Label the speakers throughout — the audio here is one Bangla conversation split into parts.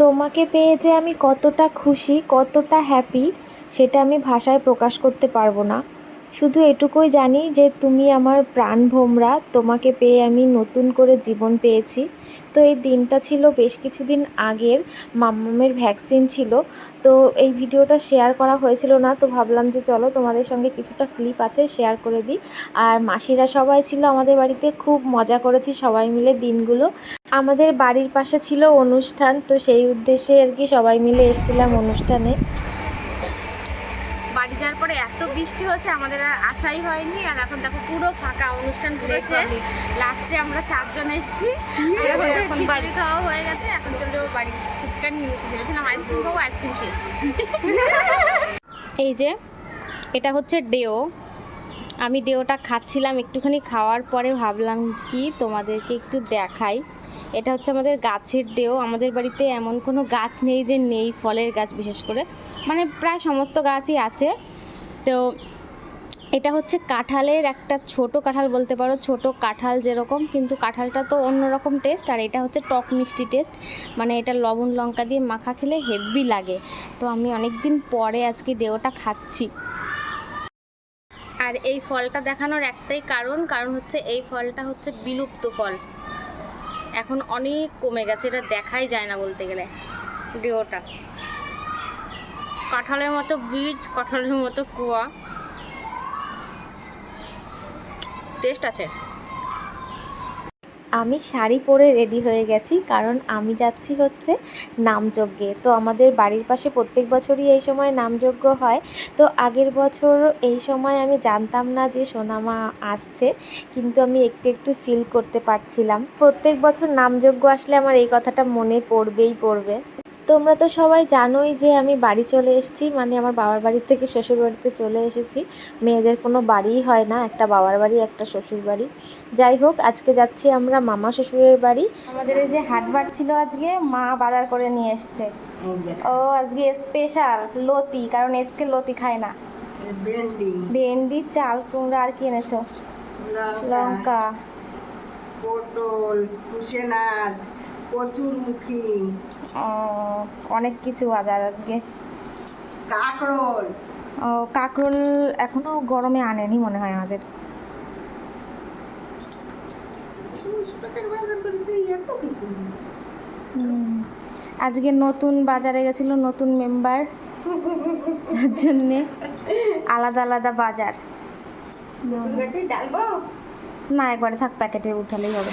Speaker 1: তোমাকে পেয়ে যে আমি কতটা খুশি, কতটা হ্যাপি সেটা আমি ভাষায় প্রকাশ করতে পারব না। শুধু এটুকুই জানি যে তুমি আমার প্রাণ ভোমরা, তোমাকে পেয়ে আমি নতুন করে জীবন পেয়েছি। তো এই দিনটা ছিল বেশ কিছুদিন আগের মাম্মামের ভ্যাকসিন ছিল। তো এই ভিডিওটা শেয়ার করা হয়েছিল না, তো ভাবলাম যে চলো তোমাদের সঙ্গে কিছুটা ক্লিপ আছে শেয়ার করে দিই। আর মাসিরা সবাই ছিল আমাদের বাড়িতে, খুব মজা করেছি সবাই মিলে দিনগুলো। আমাদের বাড়ির পাশে ছিল অনুষ্ঠান তো সেই উদ্দেশ্যে আর কি সবাই মিলে এসেছিলাম অনুষ্ঠানে।
Speaker 2: বাড়ি যাওয়ার পরে এত বৃষ্টি হচ্ছে আমাদের আর আশাই হয়নি আর এখন দেখো পুরো ফাঁকা অনুষ্ঠান পুরো শেষ। লাস্টে আমরা চারজন এসেছি। এখন বাড়ি। খাওয়া হয়ে গেছে এখন চলে যাব বাড়ি। ফুচকা নিয়ে এসে ভেবেছিলাম আইসক্রিম খাব আইসক্রিম শেষ। এই যে এটা হচ্ছে ডেও। আমি ডেওটা খাচ্ছিলাম একটুখানি খাওয়ার পরে ভাবলাম কি তোমাদেরকে একটু দেখাই। এটা হচ্ছে আমাদের গাছের ডেও আমাদের বাড়িতে এমন কোনো গাছ নেই যে নেই ফলের গাছ বিশেষ করে। মানে প্রায় সমস্ত গাছই আছে। তো এটা হচ্ছে কাঁঠালের একটা ছোট কাঁঠাল বলতে পারো। ছোট কাঁঠাল যেরকম, কিন্তু কাঁঠালটা তো অন্যরকম টেস্ট আর এটা হচ্ছে টক মিষ্টি টেস্ট মানে এটা লবণ লঙ্কা দিয়ে মাখা খেলে হেভি লাগে। তো আমি অনেক দিন পরে আজকে ডেওটা খাচ্ছি। আর এই ফলটা দেখানোর একটাই কারণ কারণ হচ্ছে এই ফলটা হচ্ছে বিলুপ্ত ফল। এখন অনেক কমে গেছে, এটা দেখাই যায় না বলতে গেলে ডিওটা কাঁঠালের মতো বীজ, কাঁঠালের মতো কুয়া। টেস্ট আছে?
Speaker 1: আমি শাড়ি পরে রেডি হয়ে গেছি, কারণ আমি যাচ্ছি হচ্ছে নামযজ্ঞে। তো আমাদের বাড়ির পাশে প্রত্যেক বছরই এই সময় নামযজ্ঞ হয়। তো আগের বছর এই সময় আমি জানতাম না যে সোনামা আসছে, কিন্তু আমি একটু একটু ফিল করতে পারছিলাম। প্রত্যেক বছর নামযজ্ঞ আসলে আমার এই কথাটা মনে পড়বেই পড়বে। তোমরা তো সবাই জানোই যে আমি বাড়ি চলে এসেছি মানে আমার বাবার বাড়ি থেকে শ্বশুর বাড়িতে চলে এসেছি। মেয়েদের কোনো বাড়িই হয় না একটা বাবার বাড়ি একটা শ্বশুর বাড়ি। যাই হোক আজকে যাচ্ছি আমরা মামা শ্বশুরের বাড়ি।
Speaker 2: আমাদের এই যে হাটবার ছিল আজকে মা বাজার করে নিয়ে এসছে। ও আজকে স্পেশাল লতি কারণ এসকে লতি খায় না।
Speaker 3: ভেন্ডি।
Speaker 2: চাল কুমড়া আর কি এনেছো? লঙ্কা।
Speaker 3: পটল কুশে নাচ কচুরমুখী
Speaker 2: অনেক কিছু বাজার আজকে।
Speaker 3: কাঁকরোল।
Speaker 2: ও কাঁকরোল এখনও গরমে আনেনি মনে হয় আমাদের। আজকে নতুন বাজারে গেছিল নতুন মেম্বার। জন্যে আলাদা আলাদা বাজার। না একবারে থাক প্যাকেটে উঠালেই হবে।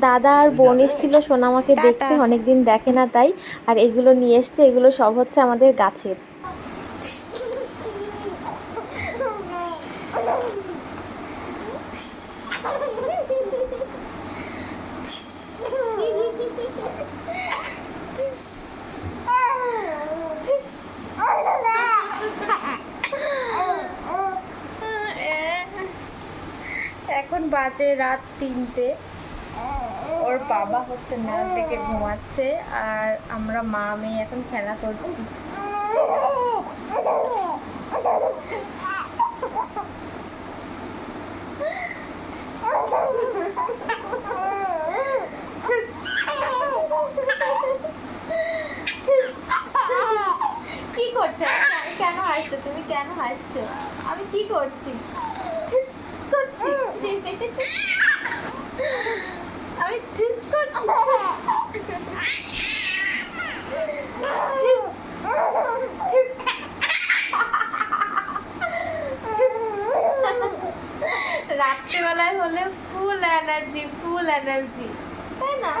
Speaker 1: দাদা আর বোন এসেছিল সোনামাকে। দেখতে অনেকদিন দেখে না তাই আর এগুলো নিয়ে এসছে এগুলো সব হচ্ছে আমাদের গাছের
Speaker 2: বাজে রাত তিনটে। ওর বাবা হচ্ছে না থেকে ঘুমাচ্ছে আর আমরা মা, মেয়ে এখন খেলা করছি। কি করছ? কেন হাসছো? তুমি কেন হাসছো? আমি কি করছি? করছি। আমি ফিস করছি। রাত্রিবেলায় হলে ফুল এনার্জি ফুল এনার্জি তাই না?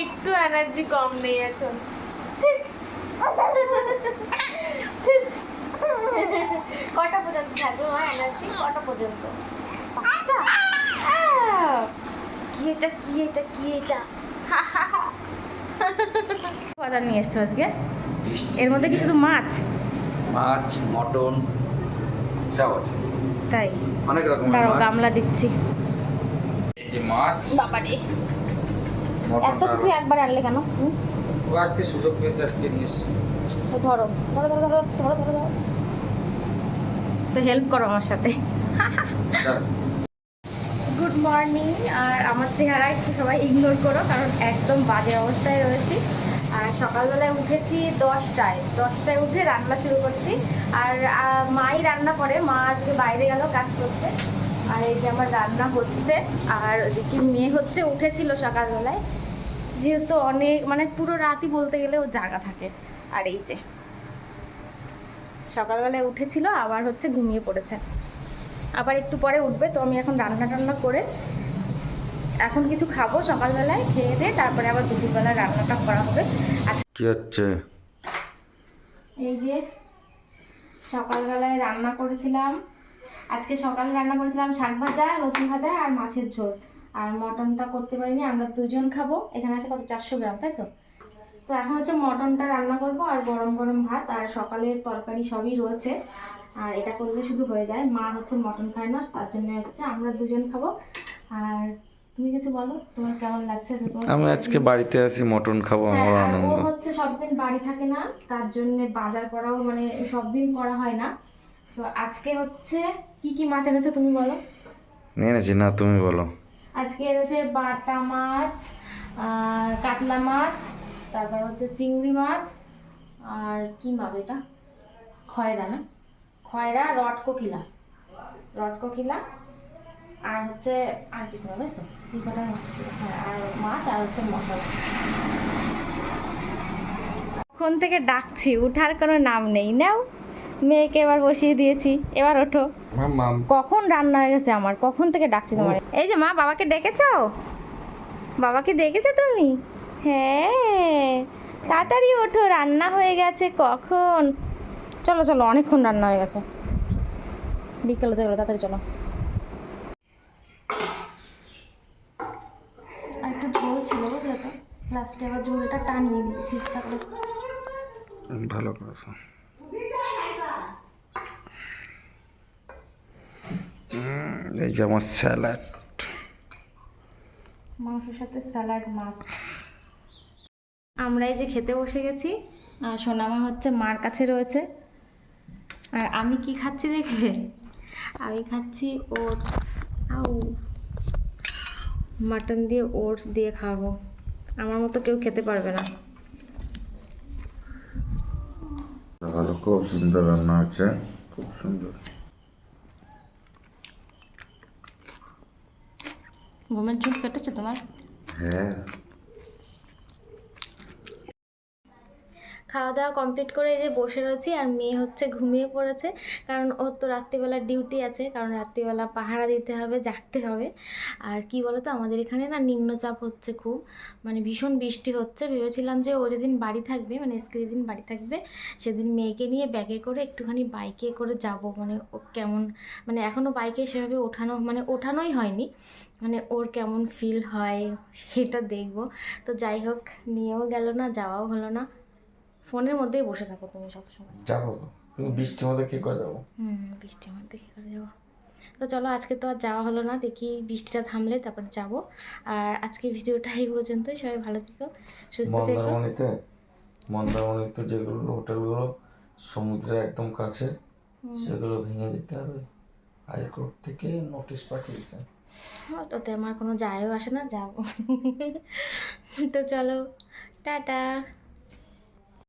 Speaker 2: একটু এনার্জি কম নেই এখন। কটা পর্যন্ত পাঁচটা? আহ! কি এটা কি এটা কি এটা? হা, হা। বাজার নিয়ে এসছো আজকে? এর মধ্যে কি শুধু মাছ?
Speaker 4: মাছ মটন সব আছে।
Speaker 2: তাই?
Speaker 4: অনেক রকমের
Speaker 2: দাঁড়াও
Speaker 4: মাছ।
Speaker 2: গামলা দিচ্ছি।
Speaker 4: এই যে মাছ
Speaker 2: বাবারে। এত কিছু একবার আনলে কেন? হুম?
Speaker 4: ও আজকে সুযোগ পেয়েছে আজকে নিয়ে এসছি।
Speaker 2: ধরো ধরো ধরো ধরো ধরো ধরো। তো হেল্প করো আমার সাথে। গুড মর্নিং আর আমার চেহারা একটু সবাই ইগনোর করো কারণ একদম বাজে অবস্থায় রয়েছি। আর সকালবেলায় উঠেছি দশটায়। দশটায় উঠে রান্না শুরু করছি। আর মাই রান্না করে মা আজকে বাইরে গেল কাজ করতে। আর এই যে আমার রান্না হচ্ছে আর ওদিকে মেয়ে হচ্ছে উঠেছিল সকালবেলায়। যেহেতু অনেক মানে পুরো রাতই বলতে গেলে ও জাগা থাকে। আর এই যে। সকালবেলায় উঠেছিল আবার হচ্ছে ঘুমিয়ে পড়েছে। আবার একটু পরে উঠবে তো আমি এখন রান্না টান্না করে এখন কিছু খাব সকালবেলায় খেয়ে দিয়ে তারপরে আবার দুপুরবেলায় রান্নাটা করা হবে।
Speaker 4: কি হচ্ছে?
Speaker 2: এই যে সকালবেলায় রান্না করেছিলাম আজকে সকালে রান্না করেছিলাম শাক ভাজা লতি ভাজা আর মাছের ঝোল। আর মটনটা করতে পারিনি আমরা দুজন খাব। এখানে আছে কত? চারশো গ্রাম তাই তো? তো এখন হচ্ছে মটনটা রান্না করব আর গরম গরম ভাত আর সকালের তরকারি সবই রয়েছে। আর এটা করলে শুধু হয়ে যায়। মা হচ্ছে মটন খায় না তার জন্য হচ্ছে আমরা দুজন খাব। আর তুমি কিছু বলো তোমার কেমন লাগছে?
Speaker 5: আমি আজকে বাড়িতে আছি মটন খাব
Speaker 2: হ্যাঁ,
Speaker 5: আমার
Speaker 2: ও
Speaker 5: আনন্দ
Speaker 2: হচ্ছে সবদিন বাড়ি থাকে না তার জন্য বাজার করাও মানে সব দিন করা হয় না। তো আজকে হচ্ছে কি কি মাছ এনেছো তুমি বলো?
Speaker 5: এনেছি না তুমি বলো।
Speaker 2: আজকে এনেছে বাটা মাছ আর কাতলা মাছ তারপর হচ্ছে চিংড়ি মাছ আর কি মাছ এটা? খয়রা না? খয়রা রড কোকিলা রড কোকিলা আর হচ্ছে আর কিছু তাই তো? এই কটা মাছ ছিল হ্যাঁ আর মাছ আর হচ্ছে মটন কোন থেকে ডাকছি উঠার কোনো নাম নেই। নাও মেয়েকে এবার বসিয়ে দিয়েছি। এবার ওঠো। কখন রান্না হয়ে গেছে আমার? কখন থেকে ডাকছি তোমার? এই যে মা বাবাকে ডেকেছো? বাবাকে ডেকেছো তুমি? হ্যাঁ তাড়াতাড়ি ওঠো রান্না হয়ে গেছে কখন? চলো চলো অনেকক্ষণ রান্না হয়ে গেছে। বিকেল হতে গেলো তাড়াতাড়ি চলো। আর একটু ঝোল ছিল বুঝলে তো লাস্টে আবার ঝোলটা টানিয়ে দিয়েছি ইচ্ছা করে।
Speaker 5: ভালো করেছ। এই যে আমার স্যালাড।
Speaker 2: মাংসের সাথে স্যালাড মাস্ট। আমরা এই যে খেতে বসে গেছি। আর সোনামা হচ্ছে মার কাছে রয়েছে। আর আমি কি খাচ্ছি দেখবে? আমি খাচ্ছি ওটস। আউ। মাটন দিয়ে ওটস দিয়ে খাব। আমার মতো কেউ খেতে পারবে না।
Speaker 5: ভালো খুব সুন্দর রান্না আছে খুব সুন্দর।
Speaker 2: ঘুমের ঝুঁক কেটেছে তোমার?
Speaker 5: হ্যাঁ।
Speaker 2: খাওয়া দাওয়া কমপ্লিট করে এই যে বসে রয়েছি আর মেয়ে হচ্ছে ঘুমিয়ে পড়েছে। কারণ ওর তো রাত্রিবেলা ডিউটি আছে, কারণ রাত্রিবেলা পাহারা দিতে হবে, জাগতে হবে। আর কি বলতো, আমাদের এখানে না নিম্নচাপ হচ্ছে খুব মানে ভীষণ বৃষ্টি হচ্ছে। ভেবেছিলাম যে ও যেদিন বাড়ি থাকবে মানে এসকে যেদিন বাড়ি থাকবে, সেদিন মেয়েকে নিয়ে ব্যাগে করে একটুখানি বাইকে করে যাব। মানে ও কেমন মানে এখনও বাইকে সেভাবে ওঠানো মানে ওঠানোই হয়নি। মানে ওর কেমন ফিল হয়, সেটা দেখব। তো যাই হোক, নিয়েও গেল না, যাওয়াও হলো না। ফোনের মধ্যেই বসে থাকো তুমি সবসময়
Speaker 5: যাব তো। তুমি বৃষ্টির মধ্যে কি করে যাব?
Speaker 2: হুম বৃষ্টির মধ্যে কী করে যাব? তো চলো আজকে তো আর যাওয়া হলো না দেখি বৃষ্টিটা থামলে তারপর যাব। আর আজকে ভিডিওটা এই পর্যন্তই সবাই ভালো থেকো সুস্থ থেকো।
Speaker 5: মন্দারমণিতে মন্দারমণিতে যেগুলো হোটেলগুলো সমুদ্রের একদম কাছে সেগুলো ভেঙে দিতে হবে। হাইকোর্ট থেকে নোটিশ পাঠিয়েছে।
Speaker 2: ওতে আমার কোনো যায়ও আসে না যাব। তো চলো টাটা।